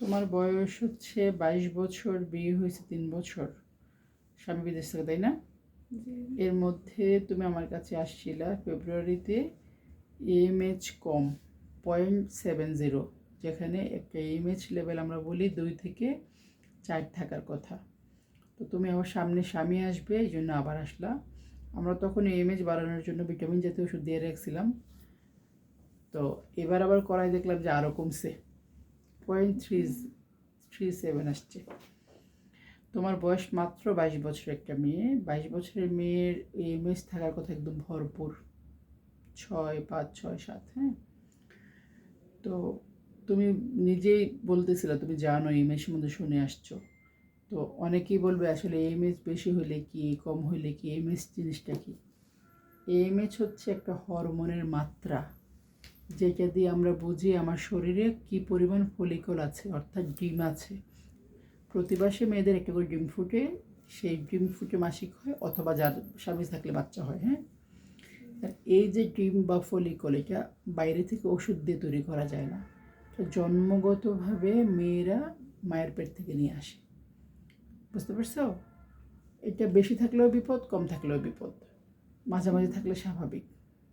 তোমার বয়স হচ্ছে বাইশ বছর বিয়ে হয়েছে তিন বছর। স্বামী বিদেশ থেকে তাই না? এর মধ্যে তুমি আমার কাছে আসছিলা ফেব্রুয়ারিতে এমএইচ কম পয়েন্ট সেভেন জিরো যেখানে একটা এমএইচ লেভেল আমরা বলি দুই থেকে চার থাকার কথা। তো তুমি আমার সামনে স্বামী আসবে এই জন্য আবার আসলা। আমরা তখন এমএইচ বাড়ানোর জন্য ভিটামিন জাতীয় ওষুধ দিয়ে রাখছিলাম। তো এবার আবার করাই দেখলাম যে আরও কমছে। পয়েন্ট থ্রি থ্রি সেভেন আসছে। তোমার বয়স মাত্র বাইশ বছরের একটা মেয়ে। বাইশ বছরের মেয়ের এমএস থাকার কথা একদম ভরপুর। ছয় পাঁচ, ছয় সাত হ্যাঁ? তো তুমি নিজেই বলতেছিলে, তুমি জানো এমএস মধ্যে শুনে আসছো। তো অনেকেই বলবে, আসলে এমএস বেশি হলে কি, কম হলে কি এমএস জিনিসটা কি? এমএচ হচ্ছে একটা হরমোনের মাত্রা। যেটা দিয়ে আমরা বুঝি আমার শরীরে কি পরিমাণ ফলিকল আছে, অর্থাৎ ডিম আছে। প্রতি মাসে মেয়েদের একটা করে ডিম ফুটে, সেই ডিম ফুটে মাসিক হয় অথবা যার স্বামী থাকলে বাচ্চা হয় হ্যাঁ? এই যে ডিম বা ফলিকল এটা বাইরে থেকে ওষুধ দিয়ে তৈরি করা যায় না। তো জন্মগতভাবে মেয়েরা মায়ের পেট থেকে নিয়ে আসে। বুঝতে পারছ? এটা বেশি থাকলেও বিপদ, কম থাকলেও বিপদ। মাঝামাঝি থাকলে স্বাভাবিক।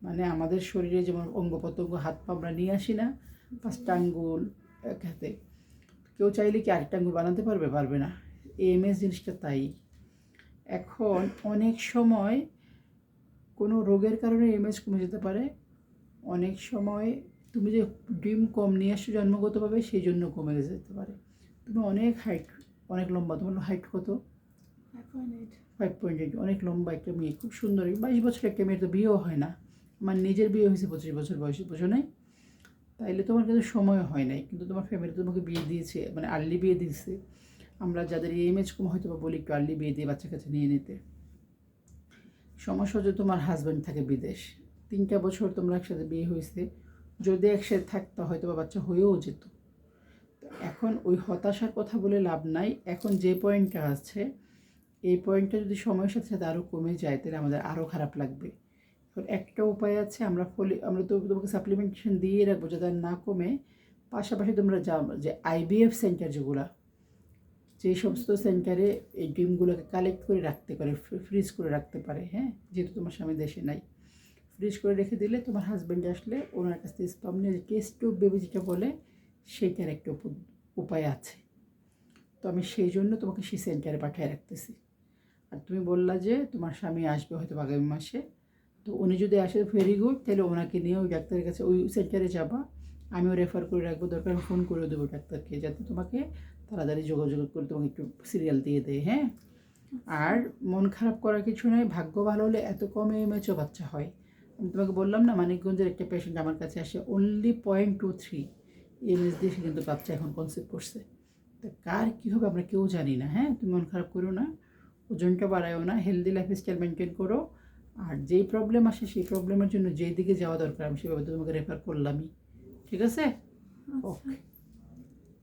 মানে আমাদের শরীরে যেমন অঙ্গ প্রত্যঙ্গ হাত পা আমরা নিয়ে আসি না পাঁচটা আঙ্গুল এক হাতে। কেউ চাইলে কি আরেকটা আঙ্গুল বানাতে পারবে? পারবে না। এমএস জিনিসটা তাই। এখন অনেক সময় কোনো রোগের কারণে এমএস কমে যেতে পারে। অনেক সময় তুমি যে ডিম কম নিয়ে আসছো জন্মগতভাবে সেই জন্য কমে যেতে পারে। তুমি অনেক হাইট অনেক লম্বা তোমার হাইট কত? ফাইভ পয়েন্ট এইট অনেক লম্বা একটা মেয়ে খুব সুন্দর। বাইশ বছর একটা মেয়ের তো বিয়েও হয় না। আমার নিজের বিয়ে হয়েছে পঁচিশ বছর বয়সে, বোঝো নাই? তাইলে তোমার কিন্তু সময় হয় নাই। কিন্তু তোমার ফ্যামিলি তোমাকে বিয়ে দিয়েছে মানে আর্লি বিয়ে দিয়েছে। আমরা যাদের ইমেজ কম হয়তো বা বলি একটু আর্লি বিয়ে দিয়ে বাচ্চা কাছে নিয়ে নিতে। সমস্যা হচ্ছে তোমার হাজব্যান্ড থাকে বিদেশ। তিনটা বছর তোমরা একসাথে বিয়ে হয়েছে। যদি একসাথে থাকতো হয়তো বা বাচ্চা হয়েও যেত। এখন ওই হতাশার কথা বলে লাভ নাই। এখন যে পয়েন্টটা আছে, এই পয়েন্টটা যদি সময়ের সাথে সাথে আরও কমে যায়, তাহলে আমাদের আরও খারাপ লাগবে। এখন একটা উপায় আছে, আমরা ফলি, আমরা তো তোমাকে সাপ্লিমেন্টেশন দিয়ে রাখব যাতে না কমে। পাশাপাশি তোমরা যা, যে আইবিএফ সেন্টার যেগুলো, যে সমস্ত সেন্টারে এই ডিমগুলোকে কালেক্ট করে রাখতে পারে ফ্রিজ করে রাখতে পারে হ্যাঁ? যেহেতু তোমার স্বামী দেশে নাই। ফ্রিজ করে রেখে দিলে তোমার হাজব্যান্ড আসলে ওনার কাছ থেকে স্পাম নিয়ে টেস্ট টিউব বেবি যেটা বলে সেইটার একটা উপ- উপায় আছে। তো আমি সেই জন্য তোমাকে সেই সেন্টারে পাঠিয়ে রাখতেছি। আর তুমি বললা যে তোমার স্বামী আসবে হয়তো আগামী মাসে তো উনি যদি আসে ভেরি গুড তাহলে ওনাকে নিয়ে ওই ডাক্তারের কাছে, ওই সেন্টারে যাবা। আমিও রেফার করে রাখব, দরকার ফোন করে দেবো ডাক্তারকে, যাতে তোমাকে তাড়াতাড়ি যোগাযোগ করে তোমাকে একটু সিরিয়াল দিয়ে দেয় হ্যাঁ? আর মন খারাপ করার কিছু নয় ভাগ্য ভালো হলে এত কম এমএচও বাচ্চা হয়। আমি তোমাকে বললাম না, মানিকগঞ্জের একটা পেশেন্ট আমার কাছে আসে only point two three MS দিয়ে সে কিন্তু বাচ্চা এখন কনসেপ্ট করছে। তা কার কী হবে আমরা কেউ জানি না হ্যাঁ? তুমি মন খারাপ করো না, ওজনটা বাড়ায়ও না হেলদি লাইফস্টাইল মেনটেন করো। আর যেই প্রবলেম আসে সেই প্রবলেমের জন্য যেই দিকে যাওয়া দরকার আমি সেভাবে তো তোমাকে রেফার করলামই। ঠিক আছে? ওকে